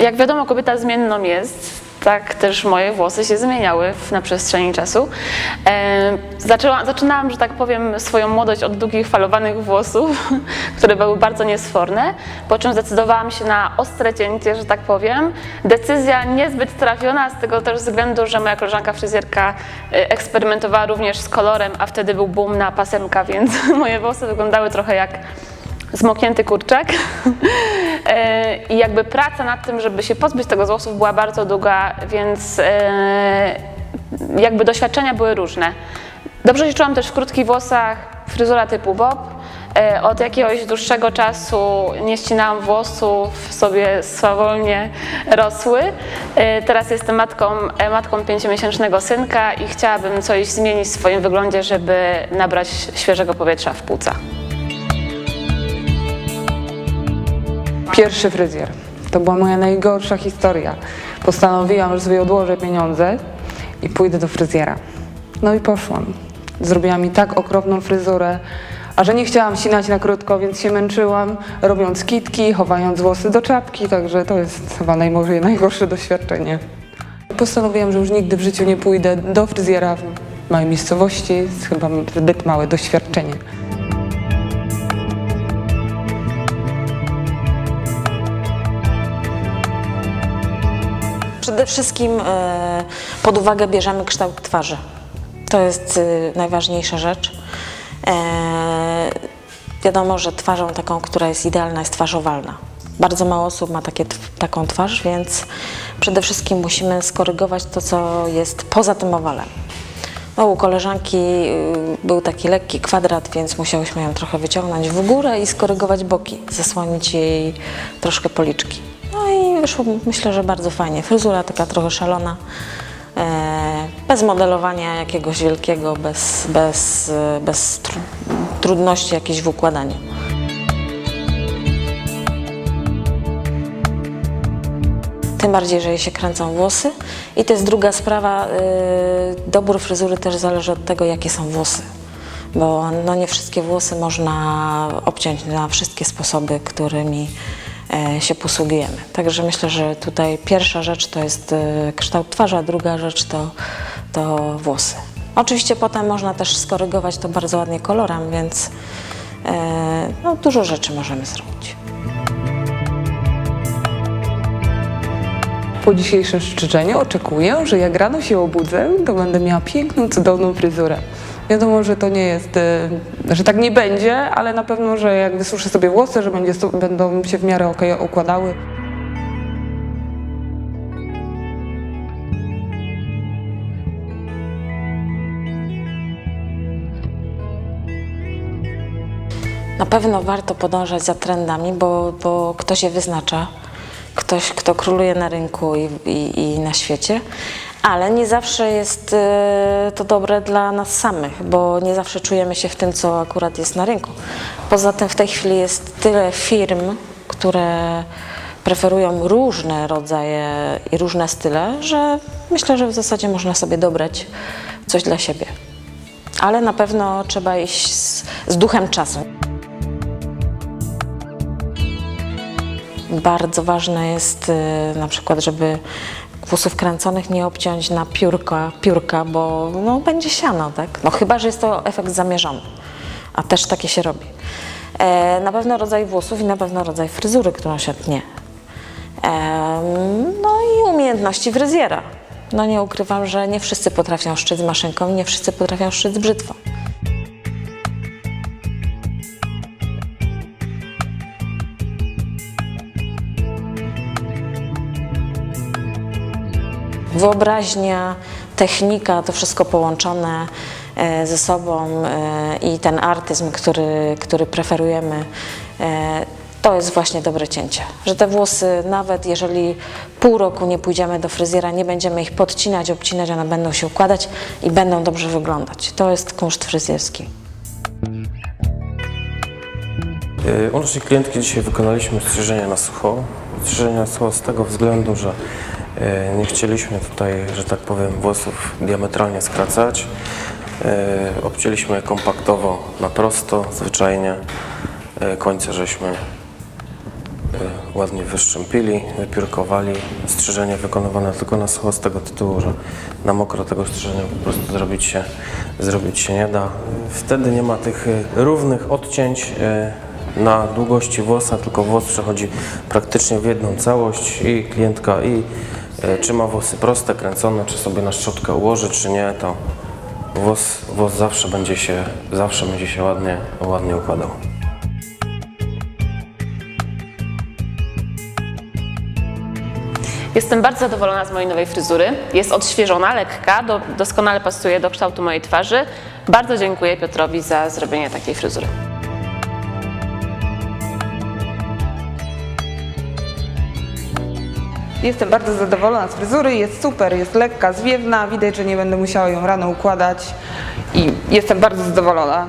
Jak wiadomo, kobieta zmienną jest. Tak też moje włosy się zmieniały na przestrzeni czasu. E, zaczynałam, że tak powiem, swoją młodość od długich, falowanych włosów, które były bardzo niesforne, po czym zdecydowałam się na ostre cięcie, że tak powiem. Decyzja niezbyt trafiona, z tego też względu, że moja koleżanka fryzjerka e, eksperymentowała również z kolorem, a wtedy był boom na pasemka, więc moje włosy wyglądały trochę jak zmoknięty kurczak. E, I jakby praca nad tym, żeby się pozbyć tego z włosów była bardzo długa, więc e, jakby doświadczenia były różne. Dobrze się czułam też w krótkich włosach, fryzura typu bob. E, Od jakiegoś dłuższego czasu nie ścinałam włosów, sobie swawolnie rosły. Teraz jestem matką, matką pięciomiesięcznego synka i chciałabym coś zmienić w swoim wyglądzie, żeby nabrać świeżego powietrza w płuca. Pierwszy fryzjer. To była moja najgorsza historia. Postanowiłam, że sobie odłożę pieniądze i pójdę do fryzjera. No i poszłam. Zrobiła mi tak okropną fryzurę, a że nie chciałam sinać na krótko, więc się męczyłam, robiąc kitki, chowając włosy do czapki, także to jest chyba najmorze, najgorsze doświadczenie. Postanowiłam, że już nigdy w życiu nie pójdę do fryzjera w małej miejscowości, jest chyba zbyt małe doświadczenie. Przede wszystkim e, pod uwagę bierzemy kształt twarzy. To jest e, najważniejsza rzecz. E, Wiadomo, że twarzą taką, która jest idealna, jest twarz owalna. Bardzo mało osób ma takie, taką twarz, więc przede wszystkim musimy skorygować to, co jest poza tym owalem. No, u koleżanki y, był taki lekki kwadrat, więc musiałyśmy ją trochę wyciągnąć w górę i skorygować boki, zasłonić jej troszkę policzki. No i wyszło myślę, że bardzo fajnie. Fryzura taka trochę szalona, e, bez modelowania jakiegoś wielkiego, bez, bez, e, bez tru, trudności jakiejś w układaniu. Tym bardziej, że jej się kręcą włosy. I to jest druga sprawa. y, Dobór fryzury też zależy od tego, jakie są włosy. Bo no, nie wszystkie włosy można obciąć na wszystkie sposoby, którymi e, się posługujemy. Także myślę, że tutaj pierwsza rzecz to jest e, kształt twarzy, a druga rzecz to, to włosy. Oczywiście potem można też skorygować to bardzo ładnie kolorem, więc e, no, dużo rzeczy możemy zrobić. Po dzisiejszym szczyczeniu oczekuję, że jak rano się obudzę, to będę miała piękną, cudowną fryzurę. Wiadomo, że to nie jest, e, że tak nie będzie, ale na pewno, że jak wysuszę sobie włosy, że będzie, będą się w miarę ok układały. Na pewno warto podążać za trendami, bo, bo ktoś je wyznacza, ktoś, kto króluje na rynku i, i, i na świecie, ale nie zawsze jest e, to dobre dla nas samych, bo nie zawsze czujemy się w tym, co akurat jest na rynku. Poza tym w tej chwili jest tyle firm, które preferują różne rodzaje i różne style, że myślę, że w zasadzie można sobie dobrać coś dla siebie. Ale na pewno trzeba iść z, z duchem czasu. Bardzo ważne jest y, na przykład, żeby włosów kręconych nie obciąć na piórka, piórka bo no, będzie siano, tak? No chyba, że jest to efekt zamierzony, a też takie się robi. E, na pewno rodzaj włosów i na pewno rodzaj fryzury, którą się tnie. Em, no i umiejętności fryzjera. No nie ukrywam, że nie wszyscy potrafią szczyć z maszynką, nie wszyscy potrafią szczyć z brzytwą. Wyobraźnia, technika, to wszystko połączone e, ze sobą e, i ten artyzm, który, który preferujemy, e, to jest właśnie dobre cięcie. Że te włosy, nawet jeżeli pół roku nie pójdziemy do fryzjera, nie będziemy ich podcinać, obcinać, one będą się układać i będą dobrze wyglądać. To jest kunszt fryzjerski. U naszej klientki dzisiaj wykonaliśmy strzyżenia na sucho. Strzyżenia na sucho z tego względu, że nie chcieliśmy tutaj, że tak powiem, włosów diametralnie skracać. Y, Obcięliśmy je kompaktowo na prosto, zwyczajnie. Y, Końce żeśmy ładnie wyszczępili, wypiórkowali. Strzyżenie wykonywane tylko na sucho z tego tytułu, że na mokro tego strzyżenia po prostu zrobić się, zrobić się nie da. Wtedy nie ma tych równych odcięć na długości włosa, tylko włos przechodzi praktycznie w jedną całość i klientka i czy ma włosy proste, kręcone, czy sobie na szczotkę ułoży, czy nie, to włos, włos zawsze będzie się, zawsze będzie się ładnie, ładnie układał. Jestem bardzo zadowolona z mojej nowej fryzury. Jest odświeżona, lekka, do, doskonale pasuje do kształtu mojej twarzy. Bardzo dziękuję Piotrowi za zrobienie takiej fryzury. Jestem bardzo zadowolona z fryzury, jest super, jest lekka, zwiewna, widać, że nie będę musiała ją rano układać i jestem bardzo zadowolona.